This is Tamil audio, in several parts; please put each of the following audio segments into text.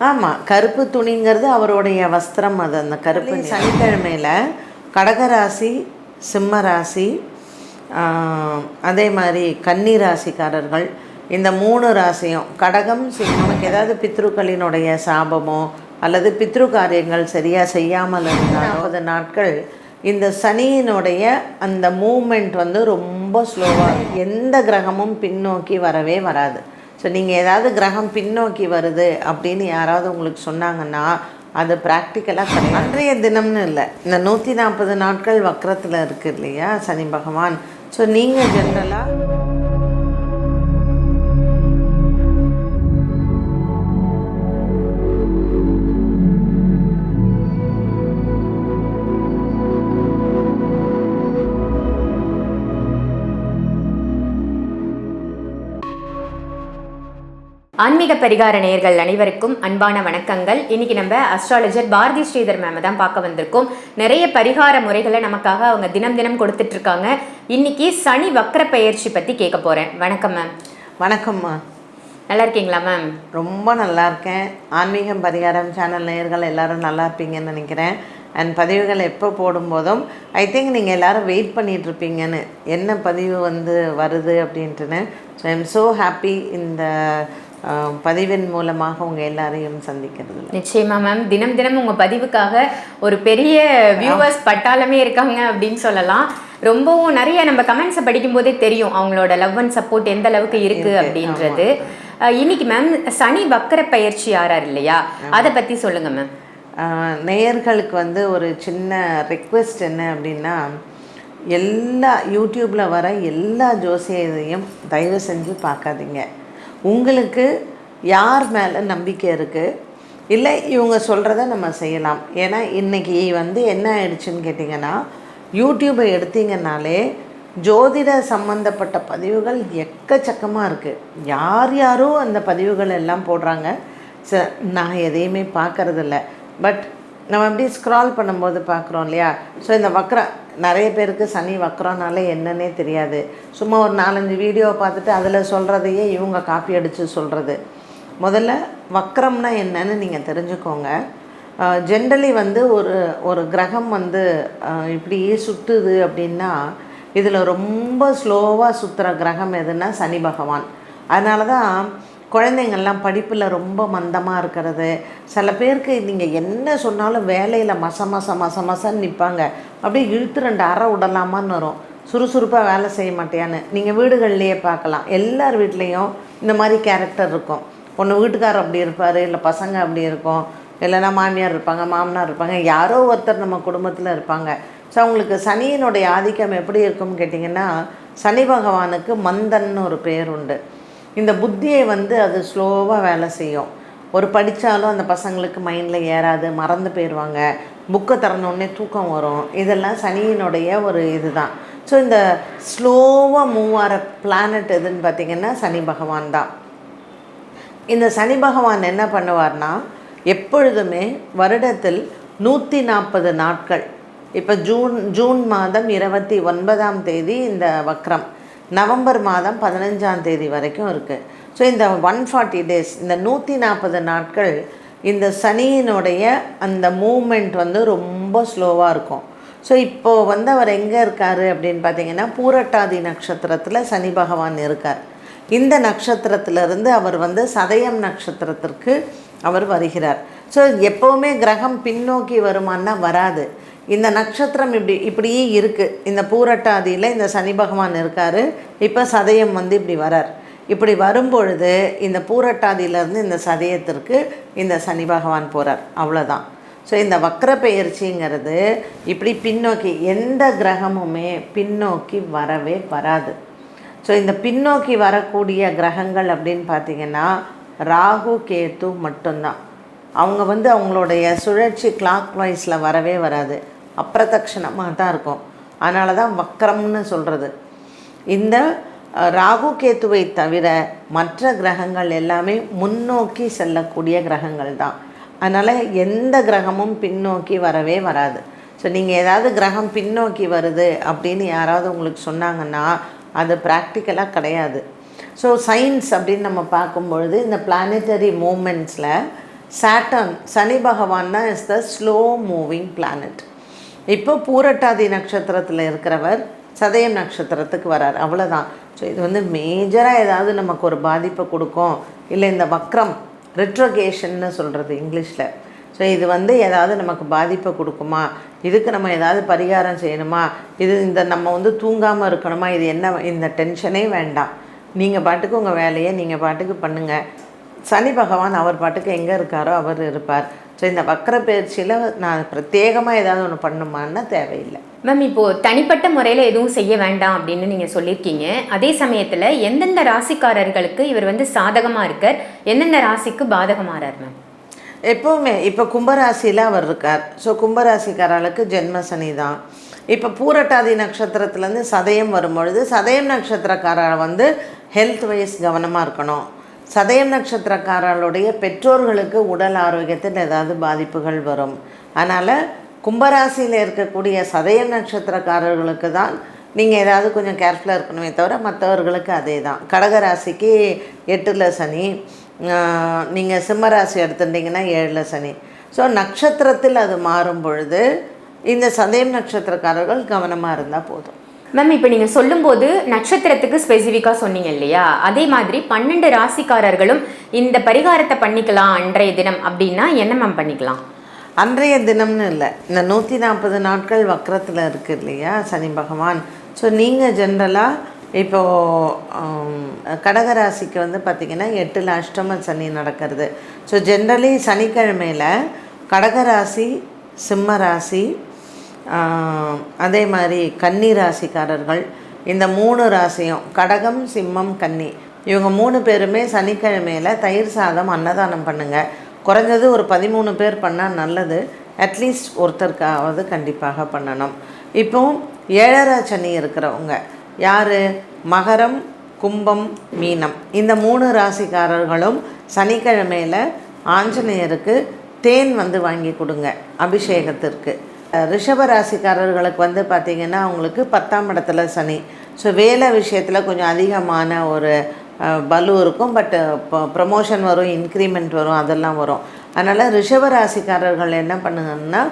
ஆமாம் கருப்பு துணிங்கிறது அவருடைய வஸ்திரம் அது அந்த கருப்பு சனிக்கிழமையில் கடகராசி சிம்ம ராசி அதே மாதிரி கன்னி ராசிக்காரர்கள் இந்த மூணு ராசியும் கடகம் சிம்மனுக்கு ஏதாவது பித்ருக்களினுடைய சாபமோ அல்லது பித்ரு காரியங்கள் சரியாக செய்யாமல் இருந்தாலும் நாட்கள் இந்த சனியினுடைய அந்த மூமெண்ட் வந்து ரொம்ப ஸ்லோவாக எந்த கிரகமும் பின்னோக்கி வரவே வராது. ஸோ நீங்கள் ஏதாவது கிரகம் பின்னோக்கி வருது அப்படின்னு யாராவது உங்களுக்கு சொன்னாங்கன்னா அது ப்ராக்டிக்கலாக கிடையாது அன்றைய தினம்னு இல்லை. இந்த நூற்றி நாற்பது நாட்கள் வக்கரத்தில் இருக்குது இல்லையா? சனி பகவான். ஸோ நீங்கள் ஜென்ரலாக ஆன்மீக பரிகார நேயர்கள் அனைவருக்கும் அன்பான வணக்கங்கள். இன்னைக்கு நம்ம அஸ்ட்ராலஜர் பாரதி ஸ்ரீதர் மேம் தான் பார்க்க வந்திருக்கோம். நிறைய பரிகார முறைகளை நமக்காக அவங்க தினம் தினம் கொடுத்துட்டு இருக்காங்க இன்னைக்கு சனி வக்ர பெயர்ச்சி பத்தி கேட்க போறேன். வணக்கம் மேம் வணக்கம்மா நல்லா இருக்கீங்களா மேம் ரொம்ப நல்லா இருக்கேன். ஆன்மீகம் பரிகாரம் சேனல் நேயர்கள் எல்லாரும் நல்லா இருப்பீங்கன்னு நினைக்கிறேன். அண்ட் பதிவுகள் எப்போ போடும்போதும் ஐ திங்க் நீங்கள் எல்லாரும் வெயிட் பண்ணிட்டு இருப்பீங்கன்னு என்ன பதிவு வந்து வருது அப்படின்ட்டுன்னு. ஸோ ஐம் ஸோ ஹாப்பி இந்த பதிவின் மூலமாக உங்கள் எல்லாரையும் சந்திக்கிறதுல. நிச்சயமா மேம் தினம் தினம் உங்க பதிவுக்காக ஒரு பெரிய வியூவர்ஸ் பட்டாளமே இருக்காங்க அப்படின்னு சொல்லலாம். ரொம்பவும் நிறைய நம்ம கமெண்ட்ஸை படிக்கும் போதே தெரியும் அவங்களோட லவ் அண்ட் சப்போர்ட் எந்த அளவுக்கு இருக்கு அப்படின்றது. இன்னைக்கு மேம் சனி வக்கர பயிற்சி ஆறார் இல்லையா? அதை பத்தி சொல்லுங்க மேம் நேயர்களுக்கு வந்து ஒரு சின்ன ரெக்வெஸ்ட் என்ன அப்படின்னா எல்லா யூடியூப்பில் வர எல்லா ஜோசிய இதையும் தயவு செஞ்சு பார்க்காதீங்க. உங்களுக்கு யார் மேலே நம்பிக்கை இருக்குது இல்லை இவங்க சொல்கிறத நம்ம செய்யலாம். ஏன்னா இன்றைக்கி வந்து என்ன ஆயிடுச்சுன்னு கேட்டிங்கன்னா யூடியூப்பை எடுத்தீங்கன்னாலே ஜோதிட சம்மந்தப்பட்ட பதிவுகள் எக்கச்சக்கமாக இருக்குது யார் யாரோ அந்த பதிவுகள் எல்லாம் போடுறாங்க. ச நான் எதையுமே பார்க்கறதில்ல. பட் நம்ம அப்படியே ஸ்க்ரால் பண்ணும்போது பார்க்குறோம் இல்லையா? ஸோ இந்த வக்ர நிறைய பேருக்கு சனி வக்கரம்னால என்னன்னே தெரியாது. சும்மா ஒரு நாலஞ்சு வீடியோ பார்த்துட்டு அதில் சொல்கிறதையே இவங்க காப்பி அடித்து சொல்கிறது முதல்ல வக்கரம்னா என்னன்னு நீங்கள் தெரிஞ்சுக்கோங்க. ஜென்ரலி வந்து ஒரு ஒரு கிரகம் வந்து இப்படி சுற்றுது அப்படின்னா இதில் ரொம்ப ஸ்லோவாக சுற்றுற கிரகம் எதுன்னா சனி பகவான். அதனால தான் குழந்தைங்கள்லாம் படிப்பில் ரொம்ப மந்தமாக இருக்கிறது. சில பேருக்கு நீங்கள் என்ன சொன்னாலும் வேலையில் மச மச மச மசன்னு நிற்பாங்க அப்படியே இழுத்து ரெண்டு அறை விடலாமான்னு வரும். சுறுசுறுப்பாக வேலை செய்ய மாட்டியான்னு. நீங்கள் வீடுகள்லையே பார்க்கலாம். எல்லார் வீட்லேயும் இந்த மாதிரி கேரக்டர் இருக்கும். ஒன்று வீட்டுக்காரர் அப்படி இருப்பார் இல்லை பசங்க அப்படி இருக்கும். இல்லைன்னா மாமியார் இருப்பாங்க மாமனார் இருப்பாங்க. யாரோ ஒருத்தர் நம்ம குடும்பத்தில் இருப்பாங்க. ஸோ அவங்களுக்கு சனியினுடைய ஆதிக்கம் எப்படி இருக்கும்னு கேட்டிங்கன்னா சனி பகவானுக்கு மந்தன்னு ஒரு பேர் உண்டு. இந்த புத்தியை வந்து அது ஸ்லோவாக வேலை செய்யும். ஒரு படித்தாலும் அந்த பசங்களுக்கு மைண்டில் ஏறாது மறந்து போயிடுவாங்க புக்கை திறந்தோடனே தூக்கம் வரும். இதெல்லாம் சனியினுடைய ஒரு இதுதான். ஸோ இந்த ஸ்லோவாக மூவ் ஆகிற பிளானட் எதுன்னு பார்த்திங்கன்னா சனி பகவான் தான். இந்த சனி பகவான் என்ன பண்ணுவார்னா எப்பொழுதுமே வருடத்தில் நூற்றி நாற்பது நாட்கள். இப்போ ஜூன் ஜூன் மாதம் இருபத்தி ஒன்பதாம் தேதி இந்த வக்ரம். நவம்பர் மாதம் பதினஞ்சாம் தேதி வரைக்கும் இருக்குது ஸோ இந்த ஒன் ஃபார்ட்டி டேஸ் இந்த நூற்றி நாற்பது நாட்கள் இந்த சனியினுடைய அந்த மூமெண்ட் வந்து ரொம்ப ஸ்லோவாக இருக்கும். ஸோ இப்போது வந்து அவர் எங்கே இருக்கார் அப்படின்னு பார்த்தீங்கன்னா பூரட்டாதி நட்சத்திரத்தில் சனி பகவான் இருக்கார். இந்த நட்சத்திரத்திலிருந்து அவர் வந்து சதயம் நட்சத்திரத்திற்கு அவர் வருகிறார். ஸோ எப்போவுமே கிரகம் பின்னோக்கி வருமானா வராது. இந்த நட்சத்திரம் இப்படி இப்படியே இருக்குது இந்த பூரட்டாதியில் இந்த சனி பகவான் இருக்கார். இப்போ சதயம் வந்து இப்படி வரார். இப்படி வரும்பொழுது இந்த பூரட்டாதியிலேருந்து இந்த சதயத்திற்கு இந்த சனி பகவான் போகிறார் அவ்வளோதான் ஸோ இந்த வக்கர பெயர்ச்சிங்கிறது இப்படி பின்னோக்கி எந்த கிரகமுமே பின்னோக்கி வரவே வராது. ஸோ இந்த பின்னோக்கி வரக்கூடிய கிரகங்கள் அப்படின்னு பார்த்தீங்கன்னா ராகு கேத்து மட்டும்தான். அவங்க வந்து அவங்களுடைய சுழற்சி கிளாக் வைஸில் வரவே வராது. அப்பிரதட்சணமாக தான் இருக்கும். அதனால தான் வக்ரம்னு சொல்கிறது இந்த ராகு கேத்துவை தவிர மற்ற கிரகங்கள் எல்லாமே முன்னோக்கி செல்லக்கூடிய கிரகங்கள் தான். அதனால் எந்த கிரகமும் பின்னோக்கி வரவே வராது. ஸோ நீங்கள் ஏதாவது கிரகம் பின்னோக்கி வருது அப்படின்னு யாராவது உங்களுக்கு சொன்னாங்கன்னா அது ப்ராக்டிக்கலாக கிடையாது. ஸோ சயின்ஸ் அப்படின்னு நம்ம பார்க்கும்பொழுது இந்த பிளானட்டரி மூமெண்ட்ஸில் Saturn Shani பகவான்னா is the slow moving planet இப்போ பூரட்டாதி நட்சத்திரத்தில் இருக்கிறவர் சதயம் நட்சத்திரத்துக்கு வரார். அவ்வளோதான் ஸோ இது வந்து மேஜராக ஏதாவது நமக்கு ஒரு பாதிப்பை கொடுக்கும். இல்லை இந்த வக்ரம் ரிட்ரோகேஷன்னு சொல்கிறது இங்கிலீஷில். ஸோ இது வந்து ஏதாவது நமக்கு பாதிப்பை கொடுக்குமா? இதுக்கு நம்ம ஏதாவது பரிகாரம் செய்யணுமா? இது இந்த நம்ம வந்து தூங்காமல் இருக்கணுமா? இது என்ன இந்த டென்ஷனே வேண்டாம். நீங்கள் பாட்டுக்கு உங்கள் வேலையை நீங்கள் பாட்டுக்கு பண்ணுங்கள் சனி பகவான் அவர் பாட்டுக்கு எங்கே இருக்காரோ அவர் இருப்பார். ஸோ இந்த வக்கர பயிற்சியில் நான் பிரத்யேகமாக ஏதாவது ஒன்று பண்ணுமான்னா தேவையில்லை. மேம் இப்போ தனிப்பட்ட முறையில் எதுவும் செய்ய வேண்டாம் அப்படின்னு நீங்கள் சொல்லியிருக்கீங்க. அதே சமயத்தில் எந்தெந்த ராசிக்காரர்களுக்கு இவர் வந்து சாதகமாக இருக்கார்? எந்தெந்த ராசிக்கு பாதகமாறார் மேம் எப்போவுமே இப்போ கும்பராசியில் அவர் இருக்கார். ஸோ கும்பராசிக்காரர்களுக்கு ஜென்ம சனி தான். இப்போ பூரட்டாதி நட்சத்திரத்துலேருந்து சதயம் வரும்பொழுது சதயம் நட்சத்திரக்காரர் வந்து ஹெல்த் வைஸ் கவனமாக இருக்கணும். சதயம் நட்சத்திரக்காரர்களுடைய பெற்றோர்களுக்கு உடல் ஆரோக்கியத்தில் ஏதாவது பாதிப்புகள் வரும். அதனால் கும்பராசியில் இருக்கக்கூடிய சதயம் நட்சத்திரக்காரர்களுக்கு தான் நீங்கள் ஏதாவது கொஞ்சம் கேர்ஃபுல்லாக இருக்கணுமே தவிர மற்றவர்களுக்கு அதே தான் கடகராசிக்கு எட்டில் சனி நீங்கள் சிம்மராசி எடுத்துட்டிங்கன்னா ஏழில் சனி. ஸோ நட்சத்திரத்தில் அது மாறும் பொழுது இந்த சதயம் நட்சத்திரக்காரர்கள் கவனமாக இருந்தால் போதும். மேம் இப்போ நீங்கள் சொல்லும்போது நட்சத்திரத்துக்கு ஸ்பெசிஃபிக்காக சொன்னீங்க இல்லையா? அதே மாதிரி பன்னெண்டு ராசிக்காரர்களும் இந்த பரிகாரத்தை பண்ணிக்கலாம் அன்றைய தினம் அப்படின்னா என்ன மேம் பண்ணிக்கலாம்? அன்றைய தினம்னு இல்லை. இந்த நூற்றி நாற்பது நாட்கள் வக்கரத்தில் இருக்குது இல்லையா? சனி பகவான். ஸோ நீங்கள் ஜென்ரலாக இப்போது கடகராசிக்கு வந்து பார்த்திங்கன்னா எட்டில் அஷ்டம சனி நடக்கிறது. ஸோ ஜென்ரலி சனிக்கிழமையில் கடகராசி சிம்ம ராசி அதே மாதிரி கன்னி ராசிக்காரர்கள் இந்த மூணு ராசியும் கடகம் சிம்மம் கன்னி இவங்க மூணு பேருமே சனிக்கிழமையில் தயிர் சாதம் அன்னதானம் பண்ணுங்கள் குறைஞ்சது ஒரு பதிமூணு பேர் பண்ணால் நல்லது. அட்லீஸ்ட் ஒருத்தருக்காவது கண்டிப்பாக பண்ணணும். இப்போ ஏழரை சனி இருக்கிறவங்க யார்? மகரம் கும்பம் மீனம். இந்த மூணு ராசிக்காரர்களும் சனிக்கிழமையில் ஆஞ்சநேயருக்கு தேன் வந்து வாங்கி கொடுங்க அபிஷேகத்திற்கு. அஹ் ரிஷப ராசிக்காரர்களுக்கு வந்து பார்த்திங்கன்னா அவங்களுக்கு பத்தாம் இடத்துல சனி. ஸோ வேலை விஷயத்தில் கொஞ்சம் அதிகமான ஒரு பலு இருக்கும். பட் ப்ரமோஷன் வரும் இன்க்ரிமெண்ட் வரும் அதெல்லாம் வரும். அதனால் ரிஷப ராசிக்காரர்கள் என்ன பண்ணுங்கன்னா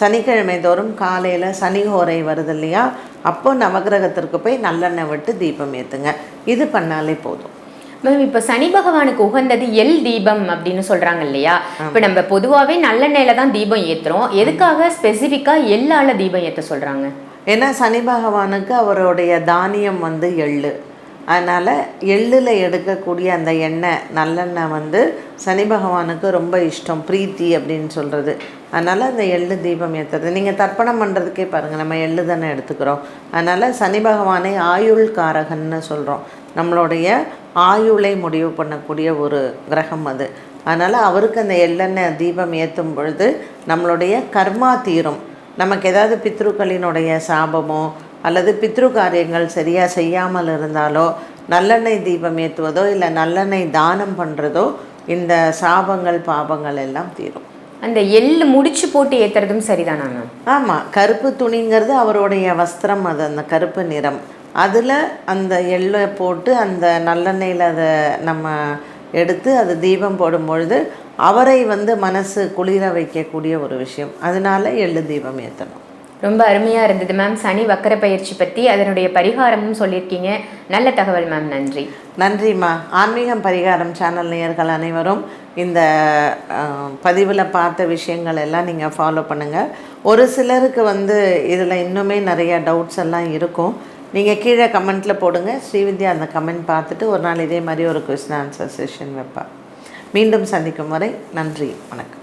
சனிக்கிழமை தோறும் காலையில் சனிஹோரை வருது இல்லையா? அப்போ நவகிரகத்திற்கு போய் நல்லெண்ணெய் விட்டு தீபம் ஏற்றுங்க இது பண்ணாலே போதும். மேம் இப்போ சனி பகவானுக்கு உகந்தது எல் தீபம் அப்படின்னு சொல்றாங்க இல்லையா? இப்போ நம்ம பொதுவாகவே நல்லெண்ணெயில தான் தீபம் ஏத்துறோம். எதுக்காக ஸ்பெசிஃபிக்கா எள்ளால தீபம் ஏத்த சொல்றாங்க? ஏன்னா சனி பகவானுக்கு அவருடைய தானியம் வந்து எள்ளு. அதனால் எள்ளில் எடுக்கக்கூடிய அந்த எண்ணெய் நல்லெண்ணெய் வந்து சனி பகவானுக்கு ரொம்ப இஷ்டம் பிரீத்தி அப்படின்னு சொல்கிறது அதனால் அந்த எள்ளு தீபம் ஏற்றுறது நீங்கள் தர்ப்பணம் பண்ணுறதுக்கே பாருங்கள் நம்ம எள்ளு தானே எடுத்துக்கிறோம். அதனால் சனி பகவானை ஆயுள் காரகன்னு சொல்கிறோம் நம்மளுடைய ஆயுளை முடிவு பண்ணக்கூடிய ஒரு கிரகம் அது. அதனால் அவருக்கு அந்த எள்ளெண்ணெய் தீபம் ஏற்றும் பொழுது நம்மளுடைய கர்மா தீரும். நமக்கு ஏதாவது பித்ருக்களினுடைய சாபமோ அல்லது பித்ரு காரியங்கள் சரியாக செய்யாமல் இருந்தாலோ நல்லெண்ணெய் தீபம் ஏற்றுவதோ இல்லை நல்லெண்ணெய் தானம் பண்ணுறதோ இந்த சாபங்கள் பாபங்கள் எல்லாம் தீரும். அந்த எள்ளு முடிச்சு போட்டு ஏத்துறதும் சரிதானா மேம்? ஆமாம் கருப்பு துணிங்கிறது அவருடைய வஸ்திரம் அது அந்த கருப்பு நிறம். அதில் அந்த எள்ளை போட்டு அந்த நல்லெண்ணெயில் அதை நம்ம எடுத்து அது தீபம் போடும் பொழுது அவரை வந்து மனசு குளிர வைக்கக்கூடிய ஒரு விஷயம். அதனால எள்ளு தீபம் ஏற்றணும் ரொம்ப அருமையா இருந்தது மேம் சனி வக்கர பயிற்சி பத்தி அதனுடைய பரிகாரமும் சொல்லியிருக்கீங்க. நல்ல தகவல் மேம் நன்றி. நன்றிம்மா ஆன்மீகம் பரிகாரம் சேனல் நேயர்கள் அனைவரும் இந்த பதிவில் பார்த்த விஷயங்கள் எல்லாம் நீங்கள் ஃபாலோ பண்ணுங்கள் ஒரு சிலருக்கு வந்து இதில் இன்னுமே நிறைய டவுட்ஸ் எல்லாம் இருக்கும். நீங்கள் கீழே கமெண்ட்டில் போடுங்க. ஸ்ரீவித்யா அந்த கமெண்ட் பார்த்துட்டு ஒரு நாள் இதே மாதிரி ஒரு கொஸ்டின் ஆன்சர் செஷன் வைப்பா. மீண்டும் சந்திக்கும் வரை நன்றி வணக்கம்.